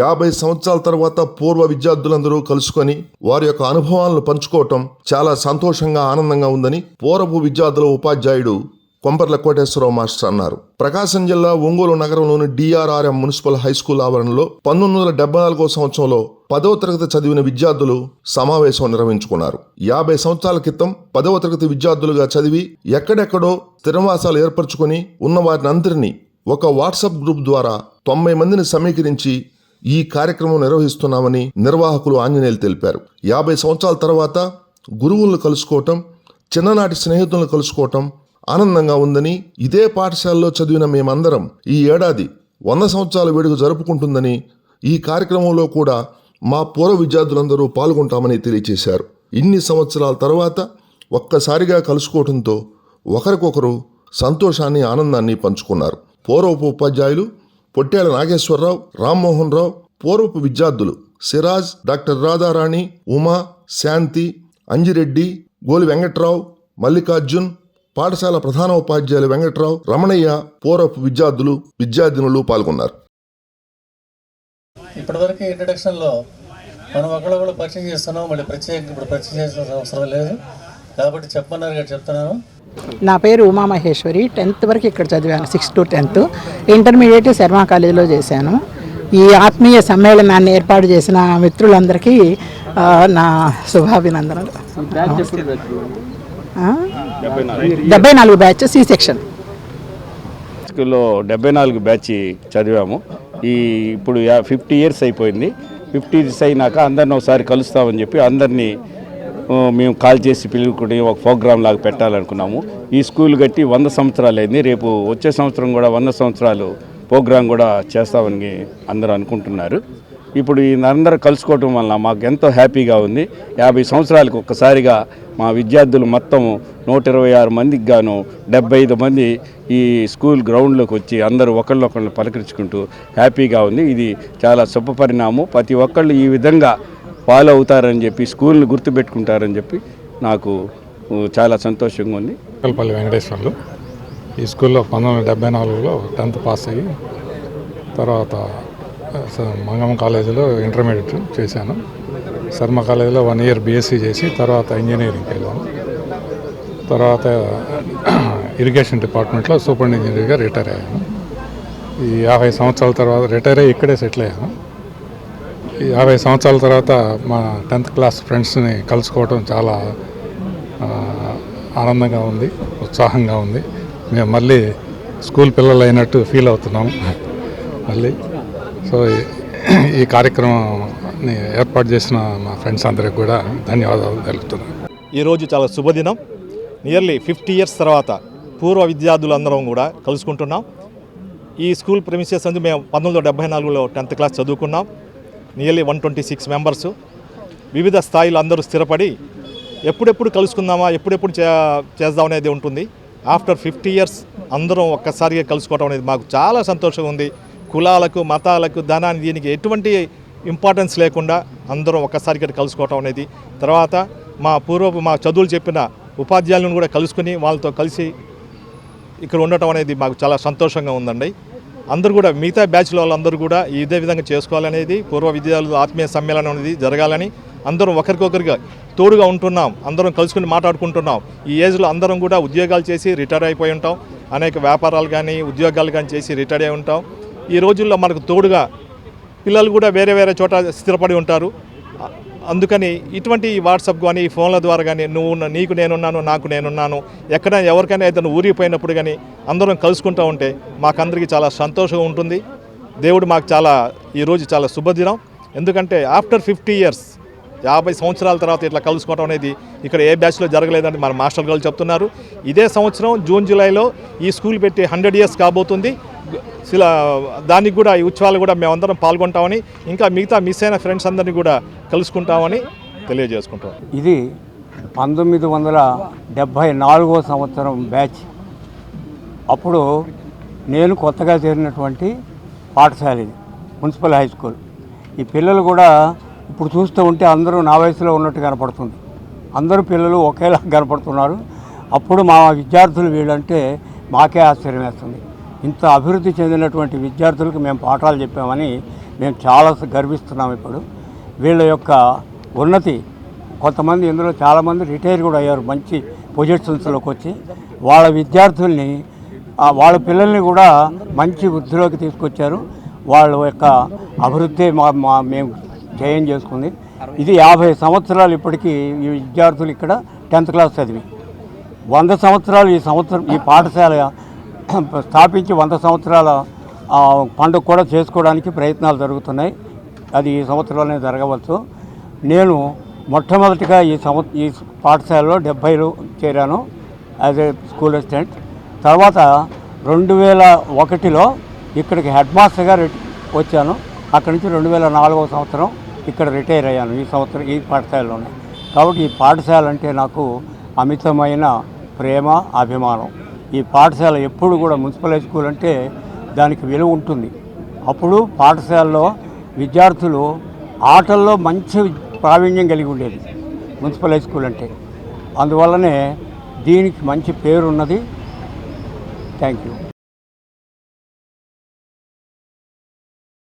యాభై సంవత్సరాల తర్వాత పూర్వ విద్యార్థులందరూ కలుసుకొని వారి యొక్క అనుభవాలను పంచుకోవటం చాలా సంతోషంగా ఆనందంగా ఉందని పూర్వపు విద్యార్థుల ఉపాధ్యాయుడు కొంపర్ల కోటేశ్వరరావు మాస్టర్ అన్నారు. ప్రకాశం జిల్లా ఒంగోలు నగరంలోని డిఆర్ఆర్ఎం మున్సిపల్ హై స్కూల్ ఆవరణలో పంతొమ్మిది వందల డెబ్బై నాలుగో సంవత్సరంలో పదవ తరగతి చదివిన విద్యార్థులు సమావేశం నిర్వహించుకున్నారు. యాభై సంవత్సరాల క్రితం పదవ తరగతి విద్యార్థులుగా చదివి ఎక్కడెక్కడో స్థిరవాసాలు ఏర్పరచుకొని ఉన్న వారిని అందరినీ ఒక వాట్సాప్ గ్రూప్ ద్వారా తొంభై మందిని సమీకరించి ఈ కార్యక్రమం నిర్వహిస్తున్నామని నిర్వాహకులు ఆంజనేయులు తెలిపారు. యాభై సంవత్సరాల తర్వాత గురువులను కలుసుకోవటం చిన్ననాటి స్నేహితులను కలుసుకోవటం ఆనందంగా ఉందని ఇదే పాఠశాలలో చదివిన మేమందరం ఈ ఏడాది వంద సంవత్సరాల వేడుక జరుపుకుంటుందని ఈ కార్యక్రమంలో కూడా మా పూర్వ విద్యార్థులందరూ పాల్గొంటామని తెలియజేశారు ఇన్ని సంవత్సరాల తర్వాత ఒక్కసారిగా కలుసుకోవడంతో ఒకరికొకరు సంతోషాన్ని ఆనందాన్ని పంచుకున్నారు. పూర్వపు ఉపాధ్యాయులు పొట్టేల నాగేశ్వరరావు రామ్మోహన్ రావు పూర్వపు విద్యార్థులు సిరాజ్ డాక్టర్ రాధారాణి ఉమా శాంతి అంజిరెడ్డి గోలి వెంకట్రావు మల్లికార్జున్ పాఠశాల ప్రధాన ఉపాధ్యాయులు వెంకట్రావు రమణయ్య పూర్వపు విద్యార్థులు విద్యార్థినులు పాల్గొన్నారు. ఇప్పటివరకు ఇంట్రడక్షన్లో మనం ఒకళ్ళొకళ్ళు పరిచయం చేస్తున్నాం మళ్ళీ ప్రత్యేకంగా ఇప్పుడు పరిచయం చేసిన అవసరం లేదు. కాబట్టి చెప్పమన్నారు కదా చెప్తున్నాను. నా పేరు ఉమామహేశ్వరి టెన్త్ వరకు ఇక్కడ చదివాను sixth to tenth intermediate Sharma కాలేజీలో చేశాను. ఈ ఆత్మీయ సమ్మేళనాన్ని ఏర్పాటు చేసిన మిత్రులందరికీ నా శుభాభినందనలు? డెబ్బై నాలుగు. బ్యాచ్ సి సెక్షన్ స్కూల్లో డెబ్బై నాలుగు బ్యాచ్ చదివాము. ఈ ఇప్పుడు ఫిఫ్టీ ఇయర్స్ అయిపోయింది. ఫిఫ్టీ ఇయర్స్ అయినాక అందరిని ఒకసారి కలుస్తామని చెప్పి అందరినీ మేము కాల్ చేసి పిలుచుకుని ఒక ప్రోగ్రామ్ లాగా పెట్టాలనుకున్నాము. ఈ స్కూల్ కట్టి వంద సంవత్సరాలు అయింది. రేపు వచ్చే సంవత్సరం కూడా వంద సంవత్సరాలు ప్రోగ్రాం కూడా చేస్తామని అందరూ అనుకుంటున్నారు. ఇప్పుడు ఈ అందరూ కలుసుకోవటం వల్ల మాకు ఎంతో హ్యాపీగా ఉంది. యాభై సంవత్సరాలకు ఒక్కసారిగా మా విద్యార్థులు మొత్తం నూట ఇరవై ఆరు మందికి గాను డెబ్బై ఐదు మంది ఈ స్కూల్ గ్రౌండ్లోకి వచ్చి అందరూ ఒకళ్ళొకళ్ళు పలకరించుకుంటూ హ్యాపీగా ఉంది. ఇది చాలా శుభ పరిణామం ప్రతి ఒక్కళ్ళు ఈ విధంగా ఫాలో అవుతారని చెప్పి స్కూల్ని గుర్తుపెట్టుకుంటారని చెప్పి నాకు చాలా సంతోషంగా ఉంది. కల్పల్లి వెంకటేశ్వర్లు. ఈ స్కూల్లో పంతొమ్మిది వందల డెబ్బై నాలుగులో టెన్త్ పాస్ అయ్యి తర్వాత స- మంగమ్మ కాలేజీలో ఇంటర్మీడియట్ చేశాను. శర్మ కాలేజీలో వన్ ఇయర్ బీఎస్సీ చేసి తర్వాత ఇంజనీరింగ్కి వెళ్ళాను. తర్వాత ఇరిగేషన్ డిపార్ట్మెంట్లో సూపర్ ఇంజనీర్గా రిటైర్ అయ్యాను. ఈ యాభై సంవత్సరాల తర్వాత రిటైర్ అయ్యి ఇక్కడే సెటిల్ అయ్యాను. యాభై సంవత్సరాల తర్వాత మా టెన్త్ క్లాస్ ఫ్రెండ్స్ని కలుసుకోవడం చాలా ఆనందంగా ఉంది ఉత్సాహంగా ఉంది. మేము మళ్ళీ స్కూల్ పిల్లలు అయినట్టు ఫీల్ అవుతున్నాము మళ్ళీ సో ఈ- ఈ కార్యక్రమాన్ని ఏర్పాటు చేసిన మా ఫ్రెండ్స్ అందరికి కూడా ధన్యవాదాలు తెలుపుతున్నాను. ఈరోజు చాలా శుభదినం. నియర్లీ ఫిఫ్టీ ఇయర్స్ తర్వాత పూర్వ విద్యార్థులందరం కూడా కలుసుకుంటున్నాం. ఈ స్కూల్ ప్రెమిసెస్ అందు మేము పంతొమ్మిది వందల డెబ్బై నాలుగులో టెన్త్ క్లాస్ చదువుకున్నాం. Nearly one twenty six members వివిధ స్థాయిలు అందరూ స్థిరపడి ఎప్పుడెప్పుడు కలుసుకుందామా ఎప్పుడెప్పుడు చే చేద్దాం అనేది ఉంటుంది. ఆఫ్టర్ ఫిఫ్టీ ఇయర్స్ అందరం ఒక్కసారిగా కలుసుకోవడం అనేది మాకు చాలా సంతోషంగా ఉంది. కులాలకు మతాలకు ధనానికి దీనికి ఎటువంటి ఇంపార్టెన్స్ లేకుండా అందరం ఒక్కసారి కలుసుకోవటం అనేది. తర్వాత మా పూర్వపు మా చదువులు చెప్పిన ఉపాధ్యాయులను కూడా కలుసుకుని వాళ్ళతో కలిసి ఇక్కడ ఉండటం అనేది మాకు చాలా సంతోషంగా ఉందండి. అందరూ కూడా మిగతా బ్యాచ్ల వాళ్ళందరూ కూడా ఇదే విధంగా చేసుకోవాలనేది పూర్వ విద్యార్థుల ఆత్మీయ సమ్మేళనం అనేది జరగాలని అందరం ఒకరికొకరిగా తోడుగా ఉంటున్నాం. అందరం కలుసుకుని మాట్లాడుకుంటున్నాం. ఈ ఏజ్లో అందరం కూడా ఉద్యోగాలు చేసి రిటైర్ అయిపోయి ఉంటాం. అనేక వ్యాపారాలు కానీ ఉద్యోగాలు కానీ చేసి రిటైర్ అయి ఉంటాం. ఈ రోజుల్లో మనకు తోడుగా పిల్లలు కూడా వేరే వేరే చోట స్థిరపడి ఉంటారు. అందుకని ఇటువంటి వాట్సాప్ కానీ ఈ ఫోన్ల ద్వారా కానీ నువ్వు ఉన్న- నీకు నేనున్నాను నాకు నేనున్నాను ఎక్కడ ఎవరికైనా ఏదైనా ఊరిపోయినప్పుడు కానీ అందరం కలుసుకుంటూ ఉంటే మాకందరికీ చాలా సంతోషంగా ఉంటుంది. దేవుడు మాకు చాలా ఈరోజు చాలా శుభదినం. ఎందుకంటే ఆఫ్టర్ ఫిఫ్టీ ఇయర్స్ యాభై సంవత్సరాల తర్వాత ఇట్లా కలుసుకోవడం అనేది ఇక్కడ ఏ బ్యాచ్లో జరగలేదని మన మాస్టర్ గారు చెప్తున్నారు. ఇదే సంవత్సరం జూన్ జూలైలో ఈ స్కూల్ పెట్టి హండ్రెడ్ ఇయర్స్ కాబోతుంది. శిలా దానికి కూడా ఈ ఉత్సవాలు కూడా మేమందరం పాల్గొంటామని ఇంకా మిగతా మిస్ అయిన ఫ్రెండ్స్ అందరినీ కూడా కలుసుకుంటామని తెలియజేసుకుంటాం ఇది పంతొమ్మిది వందల డెబ్భై నాలుగో సంవత్సరం బ్యాచ్. అప్పుడు నేను కొత్తగా చేరినటువంటి పాఠశాల ఇది మున్సిపల్ హై స్కూల్. ఈ పిల్లలు కూడా ఇప్పుడు చూస్తూ ఉంటే అందరూ నా వయసులో ఉన్నట్టు కనపడుతుంది. అందరూ పిల్లలు ఒకేలా కనపడుతున్నారు. అప్పుడు మా విద్యార్థులు వీళ్ళంటే మాకే ఆశ్చర్యం వేస్తుంది. ఇంత అభివృద్ధి చెందినటువంటి విద్యార్థులకు మేము పాఠాలు చెప్పామని మేము చాలా గర్విస్తున్నాం ఇప్పుడు. వీళ్ళ యొక్క ఉన్నతి కొంతమంది ఇందులో చాలామంది రిటైర్ కూడా అయ్యారు మంచి పొజిషన్స్లోకి వచ్చి. వాళ్ళ విద్యార్థుల్ని వాళ్ళ పిల్లల్ని కూడా మంచి వృద్ధిలోకి తీసుకొచ్చారు. వాళ్ళ యొక్క అభివృద్ధి మా మా మేము జయం చేసుకుంది. ఇది యాభై సంవత్సరాలు ఇప్పటికీ ఈ విద్యార్థులు ఇక్కడ టెన్త్ క్లాస్ చదివి. వంద సంవత్సరాలు ఈ సంవత్సరం ఈ పాఠశాల స్థాపించి వంద సంవత్సరాల పండుగ కూడా చేసుకోవడానికి ప్రయత్నాలు జరుగుతున్నాయి. అది ఈ సంవత్సరంలోనే జరగవచ్చు. నేను మొట్టమొదటిగా ఈ సంవ ఈ పాఠశాలలో డెబ్భైలో చేరాను యాజ్ ఏ స్కూల్ అసిస్టెంట్. తర్వాత రెండు వేల ఒకటిలో ఇక్కడికి హెడ్ మాస్టర్గా వచ్చాను. అక్కడి నుంచి రెండు వేల నాలుగవ సంవత్సరం ఇక్కడ రిటైర్ అయ్యాను ఈ సంవత్సరం ఈ పాఠశాలలోనే. కాబట్టి ఈ పాఠశాల అంటే నాకు అమితమైన ప్రేమ అభిమానం. ఈ పాఠశాల ఎప్పుడు కూడా మున్సిపల్ హై స్కూల్ అంటే దానికి విలువ ఉంటుంది. అప్పుడు పాఠశాలలో విద్యార్థులు ఆటల్లో మంచి ప్రావీణ్యం కలిగి ఉండేది. మున్సిపల్ హై స్కూల్ అంటే. అందువల్లనే దీనికి మంచి పేరు ఉన్నది థ్యాంక్ యూ